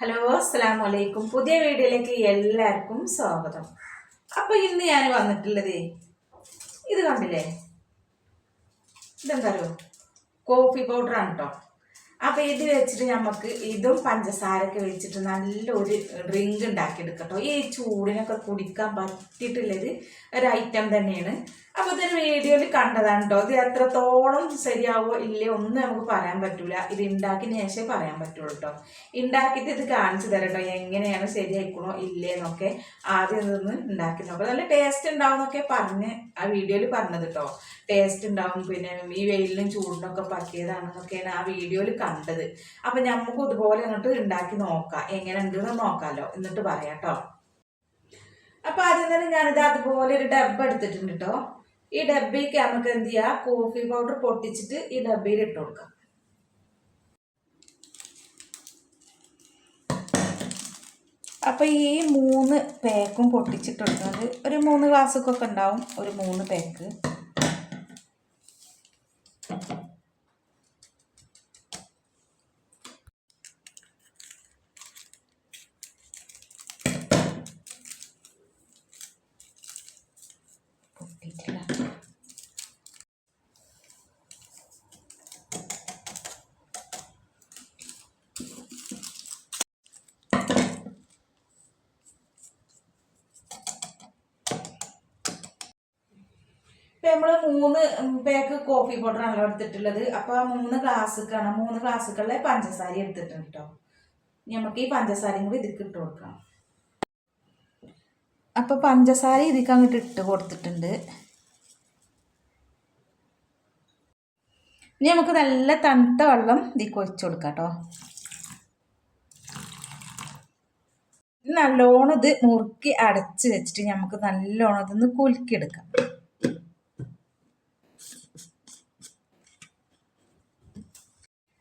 Hello അസ്സാം വലൈക്കും പുതിയ വീഡിയോയിലേക്ക് എല്ലാവർക്കും സ്വാഗതം. അപ്പോൾ ഇന്ന് ഞാൻ വന്നിട്ടുള്ളത് ഇത് കണ്ടില്ലേ? ഇതെന്താ കോഫി പൗഡറാണ് കേട്ടോ അപ്പോൾ ഇത് വെച്ചിട്ട് നമുക്ക് ഇതും പഞ്ചസാരയൊക്കെ വെച്ചിട്ട് നല്ലൊരു ഡ്രിങ്ക് ഉണ്ടാക്കിയെടുക്കട്ടോ. ഈ ചൂടിനൊക്കെ കുടിക്കാൻ പറ്റിയിട്ടുള്ളൊരു ഒരു ഐറ്റം തന്നെയാണ്. അപ്പോൾ ഇതൊരു വീഡിയോയിൽ കണ്ടതാണ് കേട്ടോ ഇത് എത്രത്തോളം ശരിയാവോ ഇല്ലേ ഒന്നും നമുക്ക് പറയാൻ പറ്റൂല. ഇത് ഉണ്ടാക്കി ശേഷമേ പറയാൻ പറ്റുള്ളൂ കേട്ടോ ഉണ്ടാക്കിയിട്ട് ഇത് കാണിച്ചു തരാം കേട്ടോ എങ്ങനെയാണ് ശരിയായിക്കണോ ഇല്ലേ എന്നൊക്കെ ആദ്യം ഇതൊന്ന് ഉണ്ടാക്കി നോക്കാം. നല്ല ടേസ്റ്റ് ഉണ്ടാവും എന്നൊക്കെ പറഞ്ഞ് ആ വീഡിയോയിൽ പറഞ്ഞത് കേട്ടോ ടേസ്റ്റ് ഉണ്ടാവും പിന്നെ ഈ വെയിലിനും ചൂടിനൊക്കെ പറ്റിയതാണെന്നൊക്കെയാണ് ആ വീഡിയോയിൽ കണ്ടത്. അപ്പം നമുക്ക് ഇതുപോലെ എന്നിട്ട് ഉണ്ടാക്കി നോക്കാം. എങ്ങനെ ഉണ്ടെന്ന് നോക്കാലോ. എന്നിട്ട് പറയാട്ടോ അപ്പം ആദ്യം തന്നെ ഞാനിത് അതുപോലെ ഒരു ഡബ് എടുത്തിട്ടുണ്ട് കേട്ടോ ഈ ഡബ്ബയ്ക്ക് നമുക്ക് എന്ത് ചെയ്യാം? കോഫി പൗഡർ പൊട്ടിച്ചിട്ട് ഈ ഡബ്ബയിൽ ഇട്ട് കൊടുക്കാം. അപ്പോൾ ഈ മൂന്ന് പേക്കും പൊട്ടിച്ചിട്ട് കൊടുക്കുന്നത് ഒരു മൂന്ന് ഗ്ലാസ്സൊക്കെ ഉണ്ടാവും. ഒരു മൂന്ന് പാക്ക് ഇപ്പം നമ്മൾ മൂന്ന് പേക്ക് കോഫി പൗഡറാണല്ലോ എടുത്തിട്ടുള്ളത്. അപ്പോൾ മൂന്ന് ഗ്ലാസ്സുക്കാണ് മൂന്ന് ഗ്ലാസ്സുകളിലെ പഞ്ചസാര എടുത്തിട്ടുണ്ട് കേട്ടോ നമുക്ക് ഈ പഞ്ചസാരയും കൂടി ഇതിക്ക് ഇട്ട് കൊടുക്കണം. അപ്പോൾ പഞ്ചസാര ഇതിക്ക് അങ്ങോട്ട് ഇട്ട് കൊടുത്തിട്ടുണ്ട്. ഇനി നമുക്ക് നല്ല തണുത്ത വെള്ളം ഇതിക്ക് ഒഴിച്ചു കൊടുക്കാം കേട്ടോ നല്ലോണം ഇത് മുറുക്കി അടച്ച് വെച്ചിട്ട് നമുക്ക് നല്ലോണം ഇതൊന്ന് കുലുക്കിയെടുക്കാം.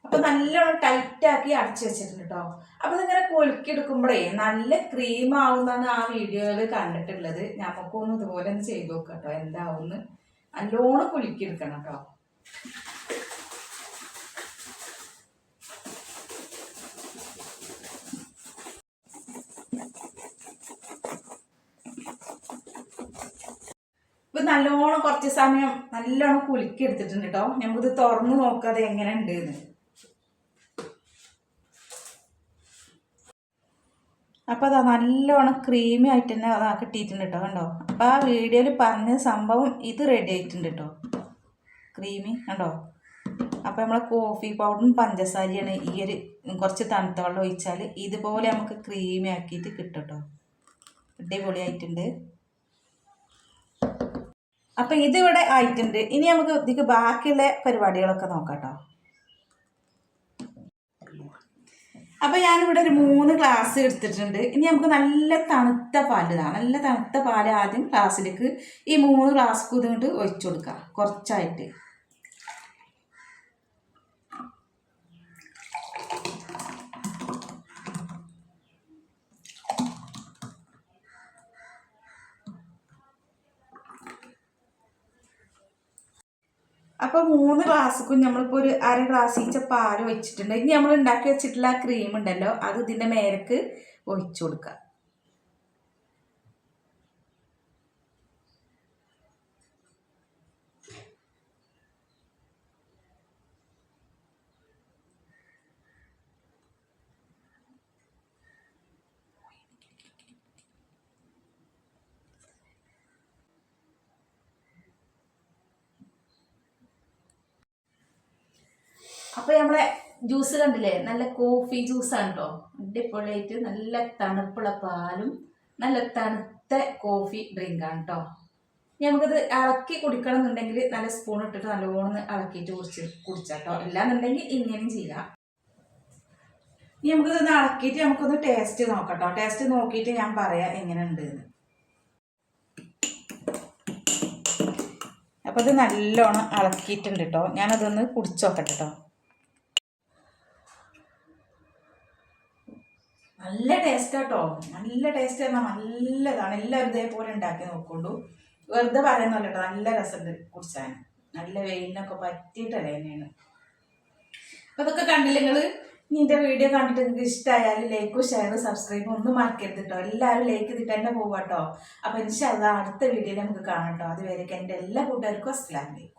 അപ്പൊ നല്ലോണം ടൈറ്റ് ആക്കി അടച്ചു വെച്ചിട്ടുണ്ട് കേട്ടോ അപ്പൊ ഇതിങ്ങനെ കൊലുക്കിയെടുക്കുമ്പോഴേ നല്ല ക്രീം ആവുന്നാണ് ആ വീഡിയോയിൽ കണ്ടിട്ടുള്ളത്. നമുക്കൊന്ന് ഇതുപോലെ ഒന്ന് ചെയ്ത് നോക്കാം കേട്ടോ എന്താവുന്ന്? നല്ലോണം കുലുക്കിയെടുക്കണം കേട്ടോ ഇപ്പൊ നല്ലോണം കുറച്ച് സമയം നല്ലോണം കുലുക്കി എടുത്തിട്ടുണ്ട് കേട്ടോ ഇത് തുറന്നു നോക്കാതെ എങ്ങനെ ഉണ്ട് അപ്പോൾ അതാ നല്ലോണം ക്രീമി ആയിട്ട് തന്നെ അതാ കിട്ടിയിട്ടുണ്ട് കേട്ടോ കണ്ടോ? അപ്പോൾ ആ വീഡിയോയിൽ പറഞ്ഞ സംഭവം ഇത് റെഡി ആയിട്ടുണ്ട് കേട്ടോ ക്രീമി കണ്ടോ? അപ്പോൾ നമ്മളെ കോഫി പൗഡറും പഞ്ചസാരയാണ് ഈ ഒരു കുറച്ച് തണുത്ത വെള്ളം ഒഴിച്ചാൽ ഇതുപോലെ നമുക്ക് ക്രീമി ആക്കിയിട്ട് കിട്ടും കേട്ടോ അടിപൊളിയായിട്ടുണ്ട്. അപ്പം ഇതിവിടെ ആയിട്ടുണ്ട്. ഇനി നമുക്ക് ഇതിക്ക് ബാക്കിയുള്ള പരിപാടികളൊക്കെ നോക്കാം കേട്ടോ അപ്പം ഞാനിവിടെ ഒരു മൂന്ന് ഗ്ലാസ് എടുത്തിട്ടുണ്ട്. ഇനി നമുക്ക് നല്ല തണുത്ത പാൽ ഇതാണ് നല്ല തണുത്ത പാൽ ആദ്യം ഗ്ലാസ്സിലേക്ക് ഈ മൂന്ന് ഗ്ലാസ് കുതിങ്ങോട്ട് ഒഴിച്ചു കൊടുക്കുക കുറച്ചായിട്ട്. അപ്പോൾ മൂന്ന് ഗ്ലാസ്സിക്കും നമ്മളിപ്പോൾ ഒരു അര ഗ്ലാസ് ഈച്ച പാൽ ഒഴിച്ചിട്ടുണ്ട് ഇനി നമ്മൾ ഉണ്ടാക്കി വെച്ചിട്ടുള്ള ക്രീം ഉണ്ടല്ലോ അത് ഇതിന്റെ മേലേക്ക് ഒഴിച്ചു കൊടുക്കുക. അപ്പോൾ നമ്മളെ ജ്യൂസ് കണ്ടില്ലേ? നല്ല കോഫി ജ്യൂസാണ് കേട്ടോ അടിപൊളിയായിട്ട് നല്ല തണുപ്പുള്ള പാലും നല്ല തണുത്ത കോഫി ഡ്രിങ്ക് ഡ്രിങ്കാണ് കേട്ടോ നമുക്കത് ഇളക്കി കുടിക്കണം എന്നുണ്ടെങ്കിൽ നല്ല സ്പൂൺ ഇട്ടിട്ട് നല്ലോണം ഇളക്കിയിട്ട് കുടിച്ച് കുടിച്ചാട്ടോ അല്ലാന്നുണ്ടെങ്കിൽ ഇങ്ങനെയും ചെയ്യാം. ഇനി നമുക്കിതൊന്ന് ഇളക്കിയിട്ട് നമുക്കൊന്ന് ടേസ്റ്റ് നോക്കട്ടോ ടേസ്റ്റ് നോക്കിയിട്ട് ഞാൻ പറയാം എങ്ങനെയുണ്ട് എന്ന് അപ്പോൾ ഇത് നല്ലോണം ഇളക്കിയിട്ടുണ്ട് കേട്ടോ ഞാനതൊന്ന് കുടിച്ചു നോക്കട്ടെ കേട്ടോ നല്ല ടേസ്റ്റ് കേട്ടോ നല്ല ടേസ്റ്റ് എന്നാൽ നല്ലതാണ്. എല്ലാവരും ഇതേപോലെ ഉണ്ടാക്കി നോക്കൊണ്ടു വെറുതെ പറയുന്നല്ല കേട്ടോ നല്ല രസമുണ്ട് കുടിച്ചാൻ നല്ല വെയിലിനൊക്കെ പറ്റിയിട്ട് തന്നെയാണ്. അപ്പൊ ഇതൊക്കെ കണ്ടില്ല നിങ്ങൾ നിന്റെ വീഡിയോ കണ്ടിട്ട് നിങ്ങൾക്ക് ഇഷ്ടമായാലും ലൈക്കും ഷെയറും സബ്സ്ക്രൈബും ഒന്നും മറക്കരുത് കേട്ടോ എല്ലാവരും ലൈക്ക് ചെയ്തിട്ട് തന്നെ പോവാട്ടോ അപ്പൊ ഇൻഷാല്ല അടുത്ത വീഡിയോയിൽ നമുക്ക് കാണാം കേട്ടോ അതുവരേക്കും എന്റെ എല്ലാ കൂട്ടുകാർക്കും അസ്സലാമലൈക്കും